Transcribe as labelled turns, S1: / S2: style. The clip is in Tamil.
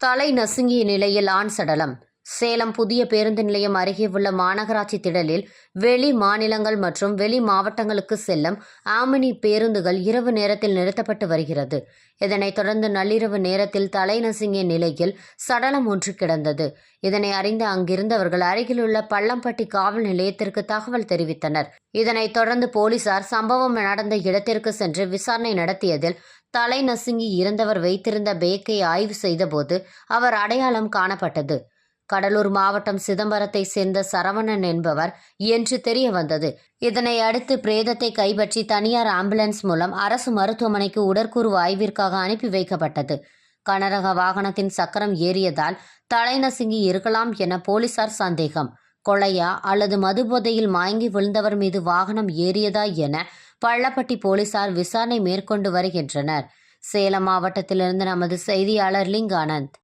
S1: தலை நசுங்கிய நிலையில் ஆண் சடலம். சேலம் புதிய பேருந்து நிலையம் அருகே உள்ள மாநகராட்சி திடலில் வெளி மாநிலங்கள் மற்றும் வெளி மாவட்டங்களுக்கு செல்லும் ஆமினி பேருந்துகள் இரவு நேரத்தில் நிறுத்தப்பட்டு வருகிறது. இதனைத் தொடர்ந்து நள்ளிரவு நேரத்தில் தலை நசுங்கிய நிலையில் சடலம் ஒன்று கிடந்தது. இதனை அறிந்த அங்கிருந்தவர்கள் அருகிலுள்ள பள்ளம்பட்டி காவல் நிலையத்திற்கு தகவல் தெரிவித்தனர். இதனைத் தொடர்ந்து போலீசார் சம்பவம் நடந்த இடத்திற்கு சென்று விசாரணை நடத்தியதில் தலை நசுங்கி இறந்தவர் வைத்திருந்த பேக்கை ஆய்வு செய்தபோது அவர் அடையாளம் காணப்பட்டது. கடலூர் மாவட்டம் சிதம்பரத்தை சேர்ந்த சரவணன் என்பவர் என்று தெரிய வந்தது. இதனை அடுத்து பிரேதத்தை கைப்பற்றி தனியார் ஆம்புலன்ஸ் மூலம் அரசு மருத்துவமனைக்கு உடற்கூறு ஆய்விற்காக அனுப்பி வைக்கப்பட்டது. கனரக வாகனத்தின் சக்கரம் ஏறியதால் தலைநசுங்கி இருக்கலாம் என போலீசார் சந்தேகம். கொலையா அல்லது மதுபோதையில் மயங்கி விழுந்தவர் மீது வாகனம் ஏறியதா என பள்ளப்பட்டி போலீசார் விசாரணை மேற்கொண்டு வருகின்றனர். சேலம் மாவட்டத்திலிருந்து நமது செய்தியாளர் லிங்கானந்த்.